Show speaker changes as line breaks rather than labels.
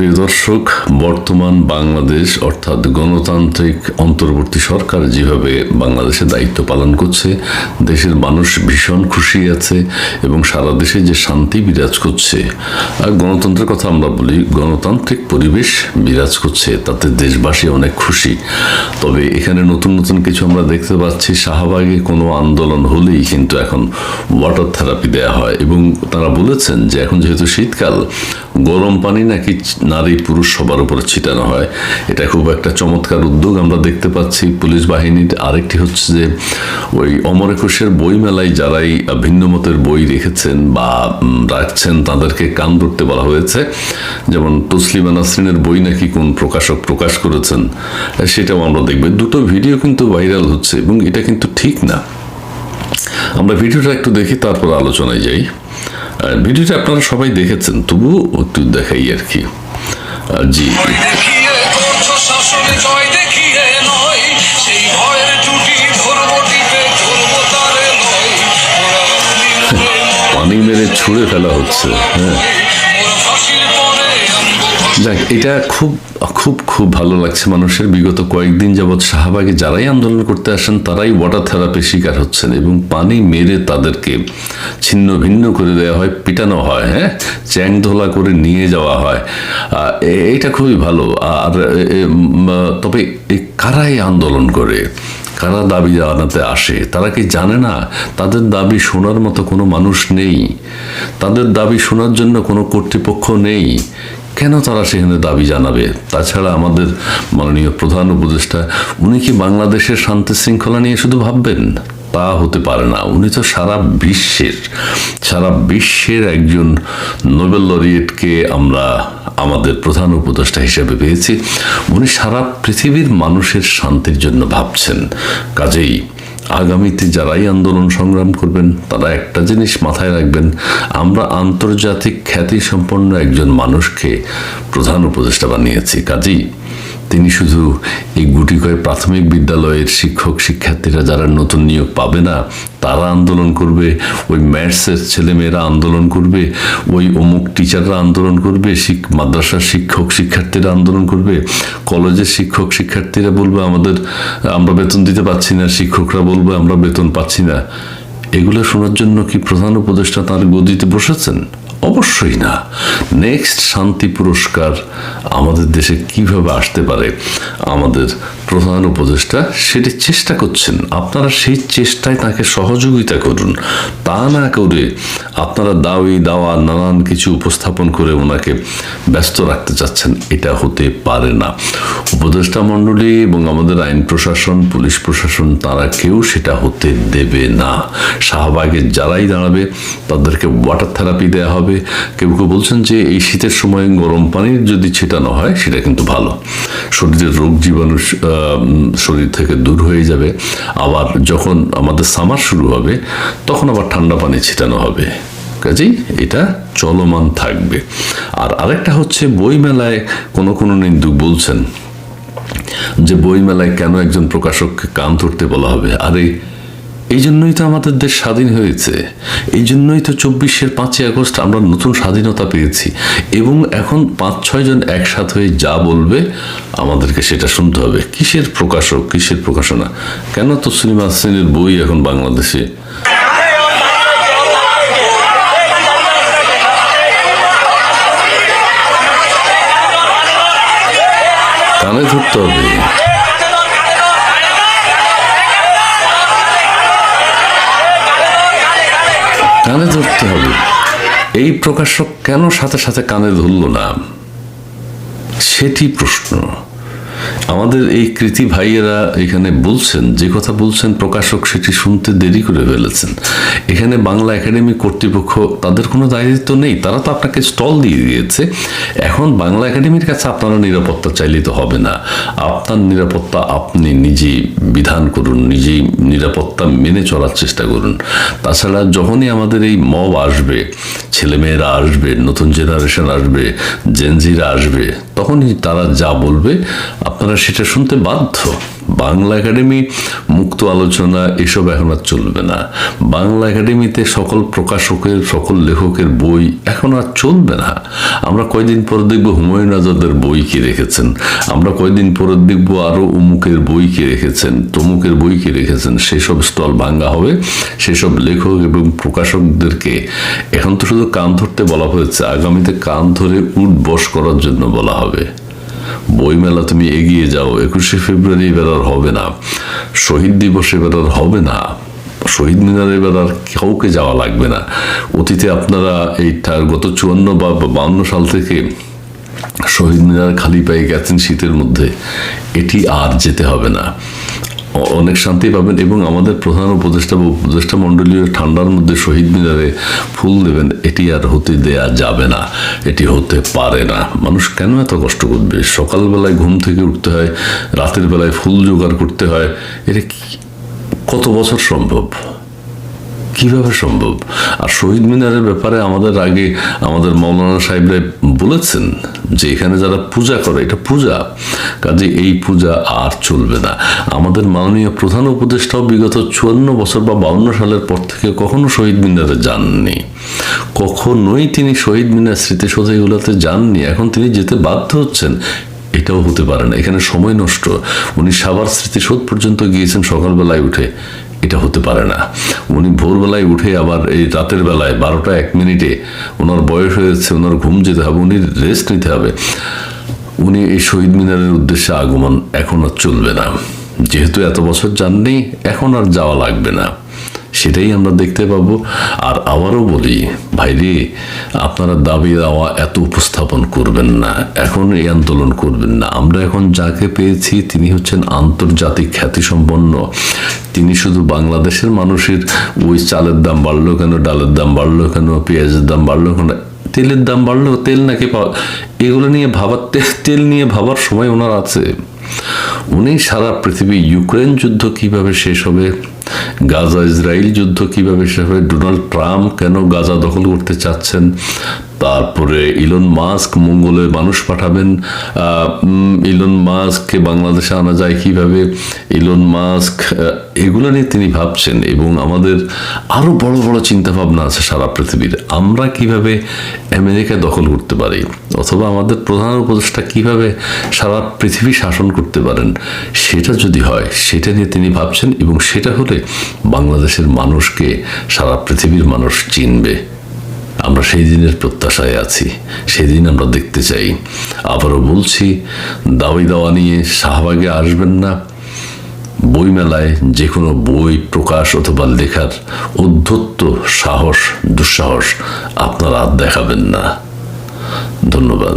প্রিয় দর্শক, বর্তমান বাংলাদেশ, অর্থাৎ গণতান্ত্রিক অন্তর্বর্তী সরকার যেভাবে বাংলাদেশে দায়িত্ব পালন করছে, দেশের মানুষ ভীষণ খুশি আছে এবং সারা দেশে যে শান্তি বিরাজ করছে। আর গণতন্ত্রের কথা আমরা বলি, গণতান্ত্রিক পরিবেশ বিরাজ করছে, তাতে দেশবাসী অনেক খুশি। তবে এখানে নতুন নতুন কিছু আমরা দেখতে পাচ্ছি, শাহবাগে কোনো আন্দোলন হলেই কিন্তু এখন ওয়াটার থেরাপি দেওয়া হয়। এবং তারা বলেছেন যে এখন যেহেতু শীতকাল, গরম পানি নাকি নারী পুরুষ সবার উপরে ছিটানো হয়। এটা খুব একটা চমৎকার উদ্যোগ আমরা দেখতে পাচ্ছি। পুলিশ বাহিনীর আরেকটি হচ্ছে যে, ওই অমর একুশের বই মেলায় যারাই ভিন্ন মতের বই রেখেছেন বা রাখছেন, তাদেরকে কান ধরতে বলা হয়েছে। যেমন তসলিমা নাসরিনের বই নাকি কোন প্রকাশক প্রকাশ করেছেন, সেটাও আমরা দেখব। দুটো ভিডিও কিন্তু ভাইরাল হচ্ছে এবং এটা কিন্তু ঠিক না। আমরা ভিডিওটা একটু দেখি, তারপর আলোচনায় যাই। ভিডিওটা আপনারা সবাই দেখেছেন, তবুও একটু দেখাই আর কি। জি। পানি মেরে ছুঁড়ে ফেলা হচ্ছে হ্যাঁ। যাক এটা খুব খুব খুব ভালো লাগছে মানুষের। বিগত কয়েকদিন যাবৎ শাহবাগে যারাই আন্দোলন করতে আসেন তারাই ওয়াটার থেরাপির শিকার হচ্ছেন এবং পানি মেরে তাদেরকে ছিন্ন ভিন্ন করে দেওয়া হয় পিটানো হয় হ্যাঁ? চ্যাং ধোলা করে নিয়ে যাওয়া হয়। আহ, এ- এইটা খুবই ভালো। আর তবে কারাই আন্দোলন করে? কারা দাবি জানাতে আসে? তারা কি জানে না? তাদের দাবি শোনার মতো কোনো মানুষ নেই। তাদের দাবি শোনার জন্য কোনো কর্তৃপক্ষ নেই। কেন তারা সেখানে দাবি জানাবে? তাছাড়া আমাদের মাননীয় প্রধান উপদেষ্টা, উনি কি বাংলাদেশের শান্তি শৃঙ্খলা নিয়ে শুধু ভাববেন? তা হতে পারে না। উনি তো সারা বিশ্বের সারা বিশ্বের একজন নোবেল লরিয়েটকে আমরা আমাদের প্রধান উপদেষ্টা হিসেবে পেয়েছি। উনি সারা পৃথিবীর মানুষের শান্তির জন্য ভাবছেন। কাজেই আগামীতে যারাই আন্দোলন সংগ্রাম করবেন, তারা একটা জিনিস মাথায় রাখবেন। আমরা আন্তর্জাতিক খ্যাতি সম্পন্ন একজন মানুষকে প্রধান উপদেষ্টা বানিয়েছি। কাজেই তিনি শুধু এই গুটিকয় প্রাথমিক বিদ্যালয়ের শিক্ষক, শিক্ষার্থীরা যারা নতুন নিয়োগ পাবে না, তারা আন্দোলন করবে, ওই ম্যাথসের ছেলেমেয়েরা আন্দোলন করবে, ওই অমুক টিচাররা আন্দোলন করবে মাদ্রাসার শিক্ষক, শিক্ষার্থীরা আন্দোলন করবে, কলেজের শিক্ষক, শিক্ষার্থীরা বলবে, আমাদের, আমরা বেতন দিতে পারছি না, শিক্ষকরা বলবে, আমরা বেতন পাচ্ছি না। এগুলো শোনার জন্য কি প্রধান উপদেষ্টা তার গদিতে বসেছেন? অবশ্যই না। নেক্সট শান্তি পুরস্কার আমাদের দেশে কীভাবে আসতে পারে? আমাদের প্রধান উপদেষ্টা সেটি চেষ্টা করছেন। আপনারা সেই চেষ্টায় তাকে সহযোগিতা করুন। তা না করে আপনারা দাওয়াই দাওয়া নানান কিছু উপস্থাপন করে ওনাকে ব্যস্ত রাখতে চাচ্ছেন। এটা হতে পারে না। উপদেষ্টা মণ্ডলী এবং আমাদের আইন প্রশাসন, পুলিশ প্রশাসন, তারা কেউ সেটা হতে দেবে না। শাহবাগে যারাই দাঁড়াবে, তাদেরকে ওয়াটার থেরাপি দেওয়া হবে। কেউ কেউ বলছেন যে এই শীতের সময় গরম পানির যদি ছেটানো হয়, সেটা কিন্তু ভালো। শরীরের রোগ জীবাণু শরীর থেকে দূর হয়ে যাবে। আবার যখন আমাদের সামার শুরু হবে, তখন আবার ঠান্ডা পানি ছিটানো হবে। কাজেই এটা চলমান থাকবে। আর আরেকটা হচ্ছে বইমেলায় কোনো কোনো নিন্দুক বলছেন যে বইমেলায় কেন একজন প্রকাশককে কান ধরতে বলা হবে? আরে এই জন্যই তো আমাদের দেশ স্বাধীন হয়েছে। এই জন্যই তো চব্বিশের পাঁচই আগস্ট আমরা নতুন স্বাধীনতা পেয়েছি। এবং এখন পাঁচ ছয় জন একসাথ হয়ে যা বলবে, আমাদেরকে সেটা শুনতে হবে। কিসের প্রকাশক, কিসের প্রকাশনা? কেন তো সিনেমা শ্রেণির বই এখন বাংলাদেশে? কানে ধরতে হবে। কানে ধরতে হবে। এই প্রকাশক কেন সাথে সাথে কানে ধরল না? সেটি প্রশ্ন। আমাদের এই কৃতি ভাইয়েরা এখানে বলছেন, যে কথা বলছেন প্রকাশক সেটি শুনতে দেরি করে ফেলেছেন। এখানে বাংলা একাডেমি কর্তৃপক্ষ তাদের কোনো দায়িত্ব নেই, তারা তো আপনাকে স্টল দিয়ে দিয়েছে। এখন বাংলা একাডেমির কাছে আপনারা নিরাপত্তা চাইলে তো হবে না। আপনার নিরাপত্তা আপনি নিজেই বিধান করুন, নিজেই নিরাপত্তা মেনে চলার চেষ্টা করুন। তাছাড়া যখনই আমাদের এই মব আসবে, ছেলেমেয়েরা আসবে, নতুন জেনারেশন আসবে, জেনজিরা আসবে, তখনই তারা যা বলবে আপনারা সেটা শুনতে বাধ্য। বাংলা একাডেমি মুক্ত আলোচনা এসব এখন আর চলবে না। বাংলা একাডেমিতে সকল প্রকাশকের, সকল লেখকের বই এখন আর চলবে না। আমরা কয়দিন পর দেখব হুমায়ুন আজাদের বই কি রেখেছেন? আমরা কয়দিন পরে দেখব আরও অমুকের বই কি রেখেছেন? তমুকের বই কি রেখেছেন? সেসব স্টল ভাঙ্গা হবে। সেসব লেখক এবং প্রকাশকদেরকে এখন তো শুধু কান ধরতে বলা হয়েছে। আগামীতে কান ধরে উঠ বস করার জন্য বলা হবে। বইমেলা তুমি এগিয়ে যাও, একুশে ফেব্রুয়ারি এবার আর হবে না। শহীদ দিবস এবার আর হবে না। শহীদ মিনারে এবার আর কাউকে যাওয়া লাগবে না। অতীতে আপনারা এই গত চুয়ান্ন বা বাউন্ন সাল থেকে শহীদ মিনার খালি পায়ে গেছেন শীতের মধ্যে। এটি আর যেতে হবে না। অনেক শান্তি পাবেন এবং আমাদের প্রধান উপদেষ্টা বা উপদেষ্টা মণ্ডলীয় ঠান্ডার মধ্যে শহীদ মিনারে ফুল দেবেন, এটি আর হতে দেয়া যাবে না, এটি হতে পারে না। মানুষ কেন এত কষ্ট করবে? সকালবেলায় ঘুম থেকে উঠতে হয়, রাতের বেলায় ফুল জোগাড় করতে হয়, এটা কত বছর সম্ভব? কীভাবে সম্ভব? আর শহীদ মিনারের ব্যাপারে আমাদের আগে আমাদের মৌলানা সাহেবরা বলেছেন যে এখানে যারা পূজা করে, এটা পূজা। কাজে এই পূজা আর চলবে না। আমাদের মাননীয় প্রধান উপদেষ্টাও বিগত চুয়ান্ন বছর বা বাউন্ন সালের পর থেকে কখনো শহীদ মিনারে যাননি। কখনোই তিনি শহীদ মিনার স্মৃতিসৌধ এগুলোতে যাননি। এখন তিনি যেতে বাধ্য হচ্ছেন, এটাও হতে পারে না। এখানে সময় নষ্ট। উনি সাবার স্মৃতিসৌধ পর্যন্ত গিয়েছেন সকালবেলায় উঠে। এটা হতে পারে না। উনি ভোরবেলায় উঠে আবার এই রাতের বেলায় বারোটা এক মিনিটে ওনার বয়স হয়েছে ওনার ঘুম যেতে হবে, উনি রেস্ট নিতে হবে। উনি এই শহীদ মিনারের উদ্দেশ্যে আগমন এখন আর চলবে না। যেহেতু এত বছর যাননি, এখন আর যাওয়া লাগবে না। সেটাই আমরা দেখতে পাবো। আর আবারও বলি, ভাইরে, আপনারা দাবি দাওয়া এত উপস্থাপন করবেন না, এখন এই আন্দোলন করবেন না। আমরা এখন যাকে পেয়েছি তিনি হচ্ছেন আন্তর্জাতিক খ্যাতিসম্পন্ন। তিনি শুধু বাংলাদেশের মানুষের ওই চালের দাম বাড়লো কেন, ডালের দাম বাড়লো কেন, পেঁয়াজের দাম বাড়লো কেন, তেলের দাম বাড়লো, তেল নাকি পাওয়া, এগুলো নিয়ে ভাবার, তেল নিয়ে ভাবার সময় ওনার আছে। উনি সারা পৃথিবী ইউক্রেন যুদ্ধ কীভাবে শেষ হবে? গাজা ইসরায়েল যুদ্ধ কীভাবে শেষ হবে ডোনাল্ড ট্রাম্প কেন গাজা দখল করতে চাচ্ছেন? তারপরে ইলন মাস্ক মঙ্গলে মানুষ পাঠাবেন ইলন মাস্ককে বাংলাদেশে আনা যায় কীভাবে? ইলন মাস্ক এগুলো নিয়ে তিনি ভাবছেন এবং আমাদের আরও বড় বড় চিন্তা ভাবনা আছে সারা পৃথিবীর। আমরা কীভাবে আমেরিকা দখল করতে পারি? অথবা আমাদের প্রধান উপদেষ্টা কীভাবে সারা পৃথিবী শাসন করতে পারেন? সেটা যদি হয়, সেটা নিয়ে তিনি ভাবছেন এবং সেটা হলে বাংলাদেশের মানুষকে সারা পৃথিবীর মানুষ চিনবে। আমরা সেই দিনের প্রত্যাশায় আছি সেদিন আমরা দেখতে চাই। আবারও বলছি দাবি দাওয়া নিয়ে শাহবাগে আসবেন না। বইমেলায় যে কোনো বই, প্রকাশ অথবা লেখার উদ্ধত্ত সাহস, দুঃসাহস আপনারা দেখাবেন না। ধন্যবাদ।